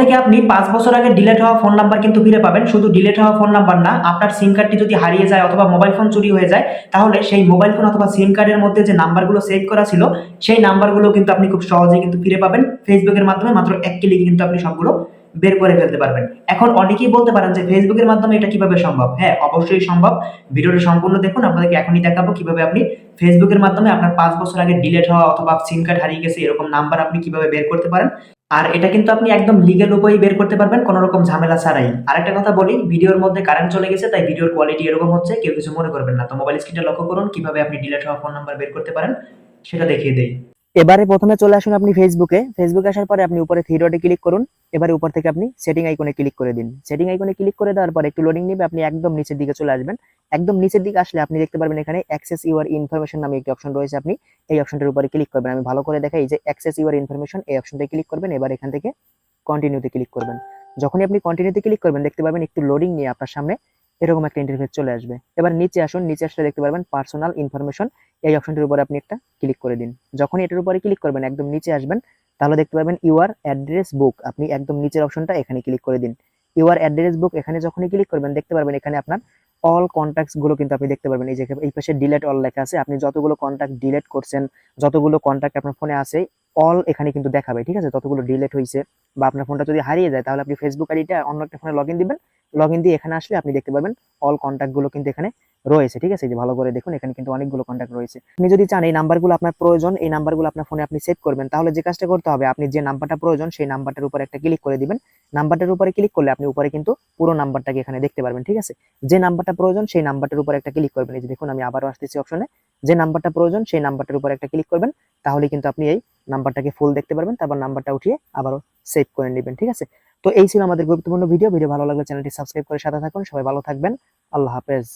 থেকে আপনি পাঁচ বছর আগে ডিলেট হওয়া ফোন নাম্বার কিন্তু ফিরে পাবেন। শুধু ডিলেট হওয়া ফোন নাম্বার না, আপনার সিম কার্ডটি যদি হারিয়ে যায় অথবা মোবাইল ফোন চুরি হয়ে যায়, তাহলে সেই মোবাইল ফোন অথবা সিম কার্ডের মধ্যে যে নাম্বারগুলো সেভ করা ছিল, সেই নাম্বারগুলো কিন্তু আপনি খুব সহজেই কিন্তু ফিরে পাবেন। ফেসবুকের মাধ্যমে মাত্র এক ক্লিকে কিন্তু আপনি সবগুলো বের করে ফেলতে পারবেন। এখন অনেকেই বলতে পারেন যে ফেসবুকের মাধ্যমে এটা কীভাবে সম্ভব? হ্যাঁ অবশ্যই সম্ভব। ভিডিওটা সম্পূর্ণ দেখুন, আপনাদেরকে এখনই দেখাবো কীভাবে আপনি ফেসবুকের মাধ্যমে আপনার পাঁচ বছর আগে ডিলেট হওয়া অথবা সিম কার্ড হারিয়ে গেছে এরকম নাম্বার আপনি কীভাবে বের করতে পারেন। আর এটা কিন্তু আপনি একদম লিগেল উপায়ে বের করতে পারবেন, কোনো রকম ঝামেলা ছাড়াই। আর একটা কথা বলি, ভিডিওর মধ্যে কারেন্ট চলে গেছে, তাই ভিডিওর কোয়ালিটি এরকম হচ্ছে, কেউ কিছু মনে করবেন না। তো মোবাইল স্ক্রিনটা লক্ষ্য করুন, কীভাবে আপনি ডিলেট হওয়া ফোন নাম্বার বের করতে পারেন, সেটা দেখিয়ে দেই। এবারে প্রথমে চলে আসুন আপনি ফেসবুকে ফেসবুকে আসার পরে আপনি উপরে থ্রি ডটে ক্লিক করুন। এবারে উপর থেকে আপনি সেটিং আইকনে ক্লিক করে দিন। সেটিং আইকনে ক্লিক করে দেওয়ার পর একটু লোডিং নেবে, আপনি একদম নিচের দিকে চলে আসবেন। একদম নিচের দিকে আসলে আপনি দেখতে পারবেন এখানে অ্যাক্সেস ইউর ইনফরমেশন নামে একটি অপশন রয়েছে আপনি। এই অপশনটার উপরে ক্লিক করবেন। আমি ভালো করে দেখাই যে অ্যাক্সেস ইউর ইনফরমেশন এই অপশনটায় ক্লিক করবেন। এবার এখান থেকে কন্টিনিউতে ক্লিক করবেন। যখনই আপনি কন্টিনিউতে ক্লিক করবেন, দেখতে পারবেন একটু লোডিং নিয়ে আপনার সামনে এরকম একটা ইন্টারফেস চলে আসবে। এবার নিচে আসুন, নিচে আসলে দেখতে পারবেন পার্সোনাল ইনফরমেশন এই অপশনটির উপরে আপনি একটা ক্লিক করে দিন। যখনই এটার উপরে ক্লিক করবেন, একদম নিচে আসবেন, তাহলে দেখতে পারবেন ইউআর অ্যাড্রেস বুক আপনি একদম নিচের অপশনটা এখানে ক্লিক করে দিন। ইউআর অ্যাড্রেস বুক এখানে যখনই ক্লিক করবেন, দেখতে পারবেন এখানে আপনার অল কন্ট্যাক্টসগুলো কিন্তু আপনি দেখতে পারবেন। এই যে এই পাশে ডিলেট অল লেখা আছে, আপনি যতগুলো কন্ট্যাক্ট ডিলেট করছেন, যতগুলো কন্ট্যাক্ট আপনার ফোনে আছে অল এখানে কিন্তু দেখাবে, ঠিক আছে? যতগুলো ডিলেট হয়েছে বা আপনার ফোনটা যদি হারিয়ে যায়, তাহলে আপনি ফেসবুক আইডিটা অন্য একটা ফোনে লগ ইন দিবেন লগ ইন দিয়ে এখানে আসলে আপনি দেখতে পারবেন অল কন্ট্যাক্টগুলো কিন্তু এখানে রয়েছে, ঠিক আছে? যে ভালো করে দেখুন, এখানে কিন্তু অনেকগুলো কন্ট্যাক্ট রয়েছে। আপনি যদি চান এই নাম্বারগুলো আপনার প্রয়োজন, এই নাম্বারগুলো আপনার ফোনে আপনি সেভ করবেন, তাহলে যে কাজটা করতে হবে, আপনি যে নাম্বারটা প্রয়োজন, সেই নাম্বারটার উপরে একটা ক্লিক করে দিবেন। নাম্বারটার উপরে ক্লিক করলে আপনি উপরে কিন্তু পুরো নাম্বারটাকে এখানে দেখতে পারবেন, ঠিক আছে? যে নাম্বারটা প্রয়োজন, সেই নাম্বারটার উপরে একটা ক্লিক করবেন। এই যে দেখুন, আমি আবারও আসতেছি অপশনে যে নাম্বারটা প্রয়োজন, সেই নাম্বারটার উপরে একটা ক্লিক করবেন, তাহলে কিন্তু আপনি এই নাম্বারটাকে ফুল দেখতে পারবেন, তারপর নাম্বারটা উঠিয়ে আবারও সেভ করে নেবেন, ঠিক আছে? তো এই ছিল আমাদের গুরুত্বপূর্ণ ভিডিও ভিডিও ভালো লাগলে চ্যানেলটি সাবস্ক্রাইব করে সাথে থাকুন। সবাই ভালো থাকবেন। আল্লাহ হাফেজ।